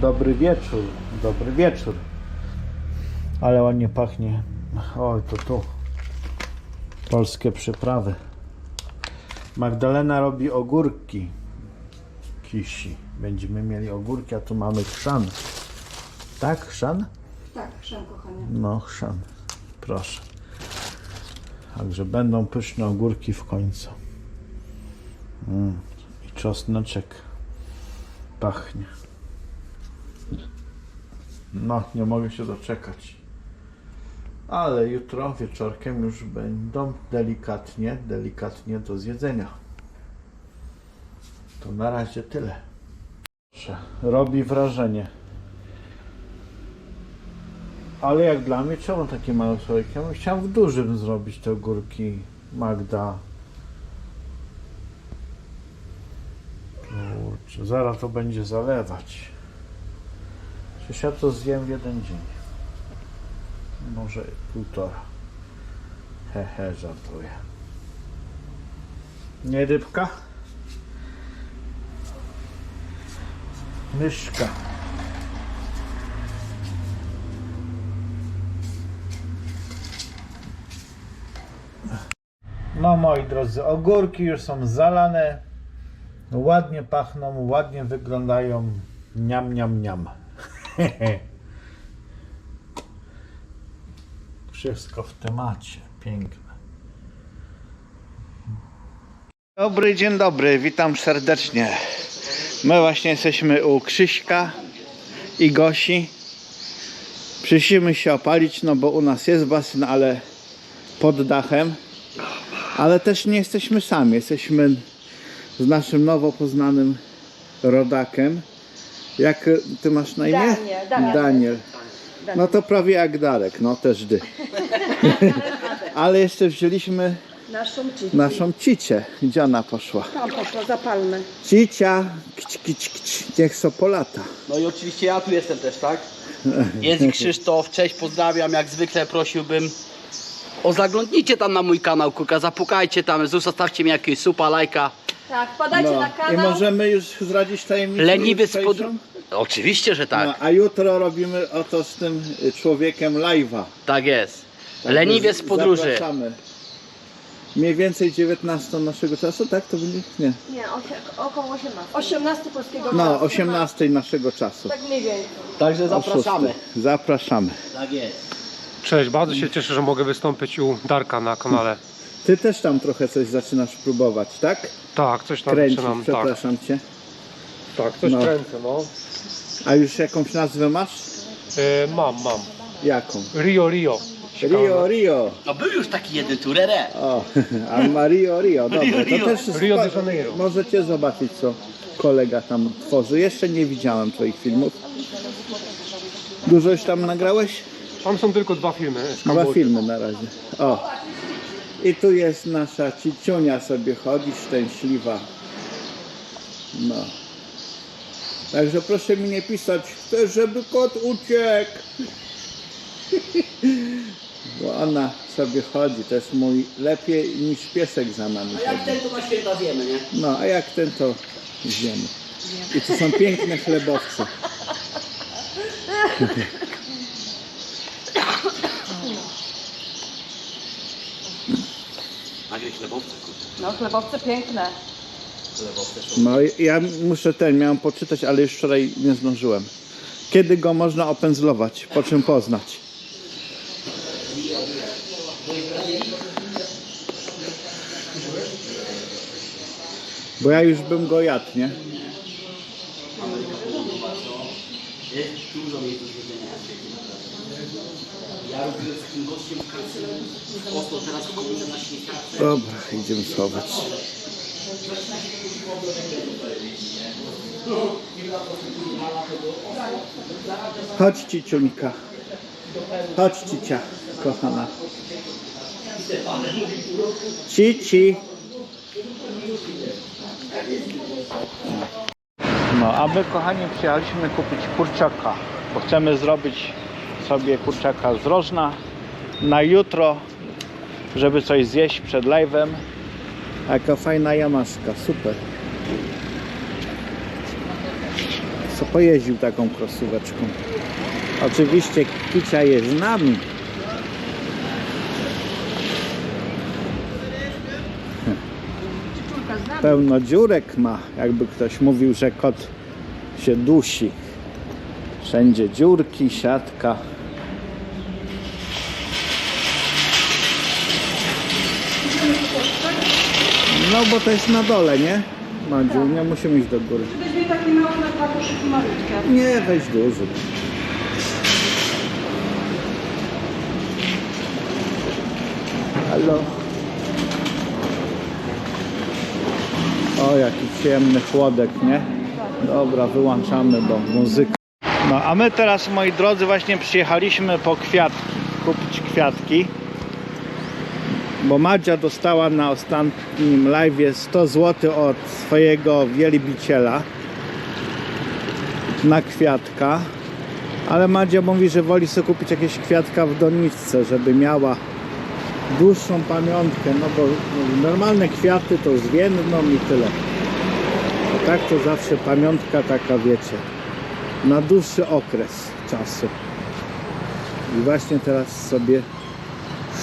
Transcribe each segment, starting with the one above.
Dobry wieczór, dobry wieczór. Ale ładnie pachnie. Oj, to tu. Polskie przyprawy. Magdalena robi ogórki. Kisi. Będziemy mieli ogórki, a tu mamy chrzan. Tak, chrzan? Tak, szan kochanie. No, chrzan. Proszę. Także będą pyszne ogórki w końcu. Mm. I czosneczek pachnie. No, nie mogę się doczekać. Ale jutro wieczorkiem już będą delikatnie, delikatnie do zjedzenia. To na razie tyle. Robi wrażenie. Ale jak dla mnie, czemu takie małe słoiki? Ja w dużym zrobić te ogórki Magda. Kurczę, zaraz to będzie zalewać. Przecież ja to zjem w jeden dzień. Może półtora. Hehe, żartuję. Nie rybka? Myszka. No moi drodzy, ogórki już są zalane. Ładnie pachną, ładnie wyglądają. Niam, niam, niam. Wszystko w temacie. Piękne. Dobry, dzień dobry, witam serdecznie. My właśnie jesteśmy u Krzyśka i Gosi. Przyszliśmy się opalić, no bo u nas jest basen, ale pod dachem. Ale też nie jesteśmy sami, jesteśmy z naszym nowo poznanym rodakiem. Jak y, ty masz na imię? Daniel, Damian. Daniel. No to prawie jak Darek, no też dy. Ale jeszcze wzięliśmy Naszą cicę. naszą cicię. Gdzie ona poszła? Tam poszła, zapalmy. Cicia, kić, kić, kić, niech Sopolata. No i oczywiście ja tu jestem też, tak? Jest Krzysztof, cześć, pozdrawiam. Jak zwykle prosiłbym o zaglądnijcie tam na mój kanał, kuka, zapukajcie tam, zostawcie mi jakiegoś supa, lajka. Tak, wpadajcie No. na I kanał. możemy już zdradzić tajemnicę Leniwy z jutrzejszą? pod... Oczywiście, że tak, No, a jutro robimy oto z tym y, człowiekiem live'a. tak jest. Także Leniwie z podróży. Zapraszamy. Mniej więcej 19 naszego czasu, tak? To będzie? Nie. Nie, osie- około 18. 18 polskiego No, czasu. 18 naszego czasu. Tak mniej więcej. Także O zapraszamy. szóstej. Zapraszamy. Tak jest. Cześć, bardzo się cieszę, że mogę wystąpić u Darka na kanale. Ty też tam trochę coś zaczynasz próbować, tak? Tak, coś tam Kręcisz, zaczynam. Tak, przepraszam cię. tak, coś No. kręcę, no. A już jakąś nazwę masz? E, mam, mam. Jaką? Rio, Rio. Rio, Rio. No był już taki jeden turere. O, a ma Rio, Rio. Dobra, to Rio. też Rio de Janeiro. Możecie zobaczyć, co kolega tam tworzy. Jeszcze nie widziałem twoich filmów. Dużo już tam nagrałeś? Tam są tylko dwa filmy. z Dwa Kambodży. filmy na razie. O. I tu jest nasza ciciunia sobie chodzi, szczęśliwa. No. Także proszę mi nie pisać, chcę, żeby kot uciekł. Bo ona sobie chodzi, to jest mój lepiej niż piesek za nami Jak chodzi. ten to na święta wiemy, nie? No, a jak ten to wiemy. I to są piękne chlebowce. chlebowce. No, chlebowce piękne. Chlebowce są. No i ja muszę ten, miałem poczytać, ale już wczoraj nie zdążyłem. Kiedy go można opędzlować? Po czym poznać? Bo ja już bym go jadł, nie? Jest dużo mi do. Ja robiłem z tym gościem w teraz na. Dobra, idziemy schować. Chodź Ciciuńka. Chodź Cicia, kochana. Cici. No, a my kochani przyjechaliśmy kupić kurczaka, bo chcemy zrobić sobie kurczaka z rożna na jutro, żeby coś zjeść przed live'em. Jaka fajna jamaszka, super. Co pojeździł taką krosóweczką. Oczywiście Kicia jest z nami. Pełno dziurek ma, jakby ktoś mówił, że kot się dusi. Wszędzie dziurki, siatka. Bo to jest na dole, nie? Madziu, nie musimy iść do góry. Weźmie taki mały na dwa koszyki malutkie. Nie, weź duży. Halo. O, jaki przyjemny chłodek, nie? Dobra, wyłączamy, bo muzyka. No, a my teraz, moi drodzy, właśnie przyjechaliśmy po kwiatki, kupić kwiatki. Bo Madzia dostała na ostatnim live 100 zł od swojego wielbiciela na kwiatka. Ale Madzia mówi, że woli sobie kupić jakieś kwiatka w doniczce, żeby miała dłuższą pamiątkę, no bo normalne kwiaty to zwiędną i tyle. A tak to zawsze pamiątka taka, wiecie, na dłuższy okres czasu. I właśnie teraz sobie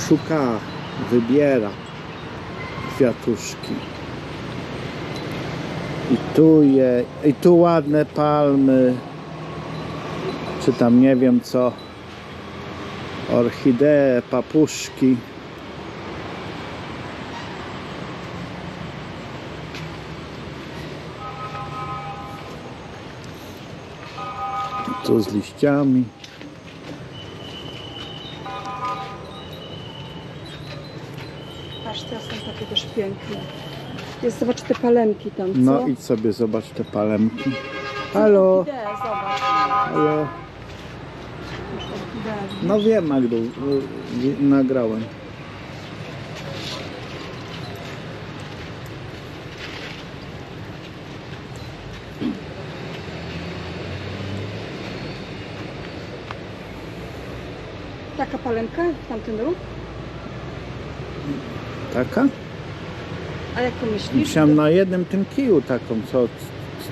szuka, wybiera kwiatuszki. I tu je, i tu ładne palmy, czy tam nie wiem co, orchidee, papuszki. Tu z liściami. Patrz, te piękne. Jest, zobacz te palemki tam, co? No idź sobie zobacz te palemki. Halo, Idę, zobacz. halo. No wiem Magdu, y, y, nagrałem. Taka palemka tamten róg? Taka? A jak myślisz? Musiałem na jednym tym kiju taką, co,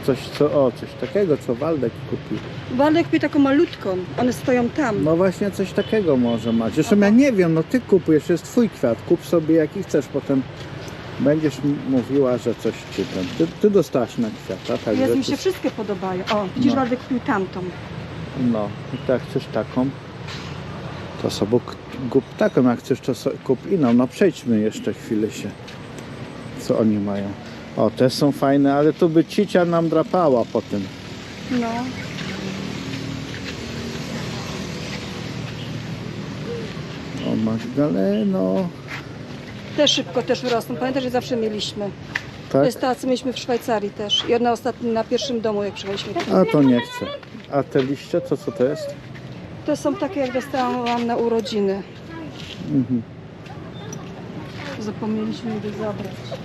coś, co, o, coś takiego, co Waldek kupił. Walek mi taką malutką. One stoją tam. No właśnie coś takiego może mać. Zresztą ja nie wiem, no ty kupujesz, jest twój kwiat, kup sobie jaki chcesz, potem będziesz mówiła, że coś ci ten. Ty, ty dostałaś na kwiata, także Jest mi ty- się wszystkie podobają. O, widzisz, No. Waldek kupił tamtą. No, i tak chcesz taką, to sobie kup taką, jak chcesz to so, kup inną. No przejdźmy jeszcze chwilę się, co oni mają. O, te są fajne, ale tu by cicia nam drapała po tym. No. O, Magdaleno. Te szybko też rosną. Pamiętasz, że zawsze mieliśmy. To Tak? jest ta, co mieliśmy w Szwajcarii też. I jedna ostatnia na pierwszym domu, jak przyjechaliśmy. A to nie chcę. A te liście, to co to jest? To są takie, jak dostałam na urodziny. Mhm. Zapomnieliśmy je zabrać.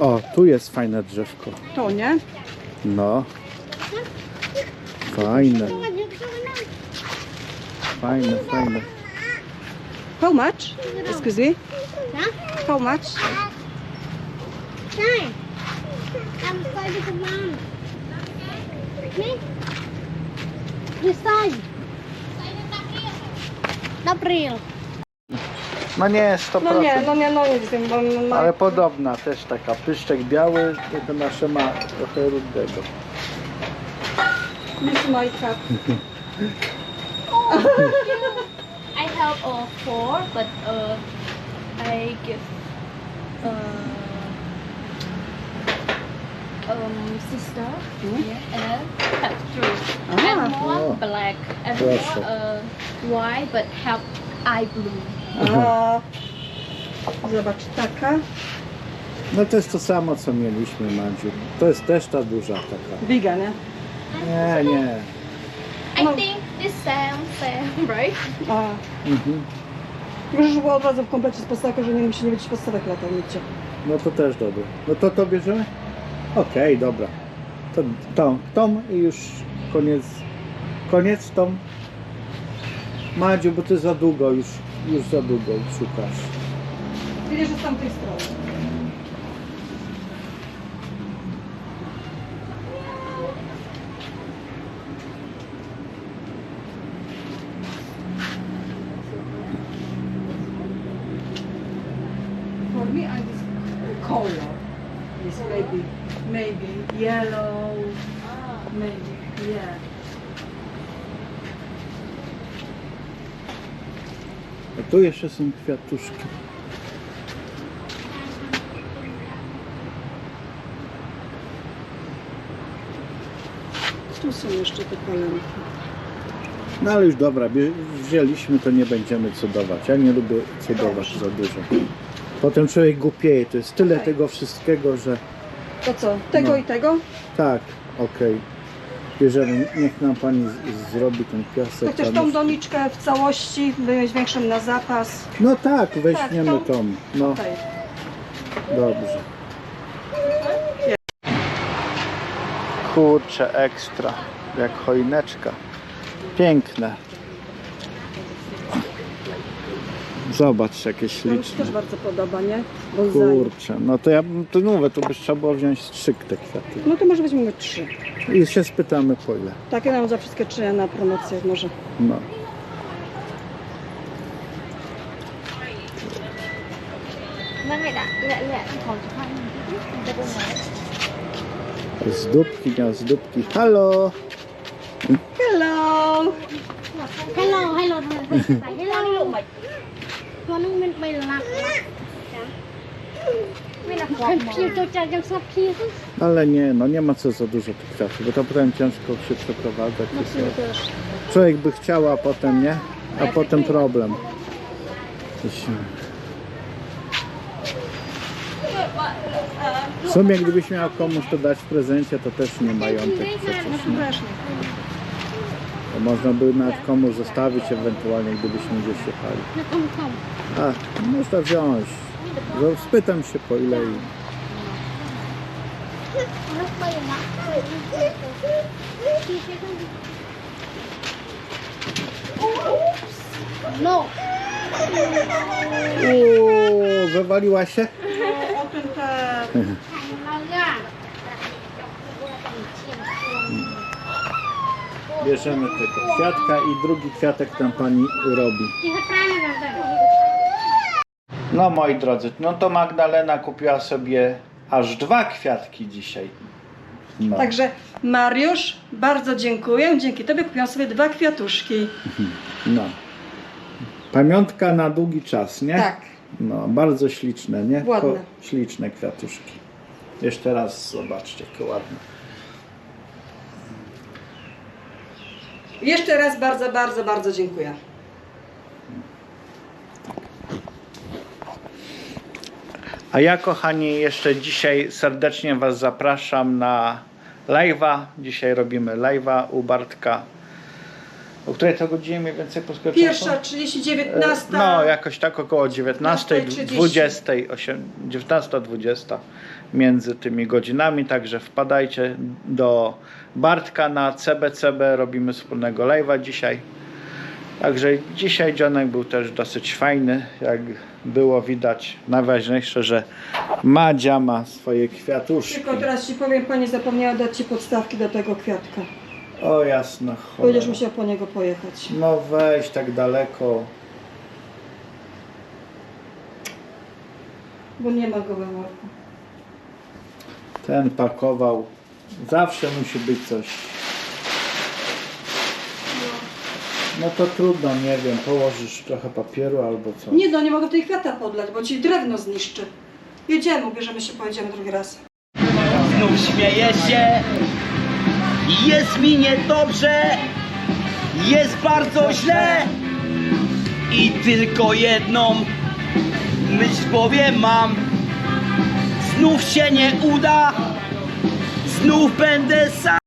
O, tu jest fajne drzewko. To, nie? No. Fajne, fajne, fajne. How much? Excuse me? How much? Coi cho con mom sai April No nie, 100%. No nie, no nie, no nie wiem, bo ma... Ale podobna też taka. Pyszczek biały, tylko nasze ma trochę rudego. Miss my cat. I have all four but uh I give uh um sister yeah, and have three and Ah. one Oh. black and Proszę. one uh white but have eye blue A, zobacz, taka. No to jest to samo, co mieliśmy, Madziu. To jest też ta duża taka. Biga, nie? Nie, nie. I think this same, same, right? A, Mhm. już było od razu w komplecie z podstawką, że nie musi nie być podstawek nigdzie. No to też dobre. No to to bierzemy? Okej, dobra. To tą, tą i już koniec. Koniec tą. Madziu, bo ty za długo już, już za długo szukasz. Widzisz, że z tamtej strony. A tu jeszcze są kwiatuszki. Tu są jeszcze te palenki. No ale już dobra, wzięliśmy, to nie będziemy cudować. Ja nie lubię cudować za dużo. Potem człowiek głupieje. To jest tyle tego wszystkiego, że To co? Tego No. i tego? tak, okej. Bierzemy, niech nam pani z- zrobi ten piasek. Chociaż tam tą doniczkę w całości, zwiększam na zapas. No tak, weźmiemy Tak, tą. tą. No, Okej. dobrze. Kurczę, ekstra. Jak choineczka. Piękne. Zobacz, jakie To mi się śliczne. też bardzo podoba, nie? Bonsai. Kurczę, no to ja bym- to mówię, to by trzeba było wziąć strzyk te kwiaty. No to może weźmiemy trzy. I się spytamy po ile. Takie nam za wszystkie trzy na promocję może. No. Vâng, mẹ đã, lẹ lẹ, khỏi cho con. Đây cô nói. Zdóbki, nie zdóbki. Halo! Hello! Hello, hello, hello Ale nie, no nie ma co za dużo tych kwiatów, bo to potem ciężko się przeprowadzać. I też. Człowiek by chciał, a potem nie, a potem problem. Coś- W sumie gdybyś miał komuś to dać w prezencie, to też nie majątek przecież. No Nie? To można by nawet komuś zostawić ewentualnie, gdybyśmy gdzieś jechali. Không không. A, można wziąć. No, Spytam się po ile i... No. Uuu, wywaliła się? O tym te... Bierzemy tego kwiatka i drugi kwiatek tam pani robi. No moi drodzy, no to Magdalena kupiła sobie aż dwa kwiatki dzisiaj. No. Także Mariusz, bardzo dziękuję. Dzięki Tobie kupiłam sobie dwa kwiatuszki. no. Pamiątka na długi czas, nie? Tak. No, bardzo śliczne, nie? Ładne. Ko- śliczne kwiatuszki. Jeszcze raz zobaczcie, jakie ładne. Jeszcze raz bardzo, bardzo, bardzo dziękuję. A ja, kochani, jeszcze dzisiaj serdecznie Was zapraszam na live'a. Dzisiaj robimy live'a u Bartka. O której to godzinie mniej więcej polskiego Pierwsza, czasu? 30, 19. No, jakoś tak około 19, 19:30. 20, 19, 20 między tymi godzinami, także wpadajcie do Bartka na CBCB, robimy wspólnego live'a dzisiaj. Także dzisiaj dzionek był też dosyć fajny, jak było widać. Najważniejsze, że Madzia ma swoje kwiatuszki. Tylko teraz Ci powiem, Pani zapomniała dać Ci podstawki do tego kwiatka. O jasno, Będziesz cholera. musiał po niego pojechać. No weź tak daleko. Bo nie ma go we worku. Ten pakował. Zawsze musi być coś. No to trudno, nie wiem, położysz trochę papieru albo co. Nie no, nie mogę tej kwiata podlać, bo Ci drewno zniszczy. Jedziemy, ubierzemy się, pojedziemy drugi raz. Znów śmieję się. Jest mi niedobrze. Jest bardzo źle. I tylko jedną myśl w głowie mam. znów się nie uda, znów będę sam.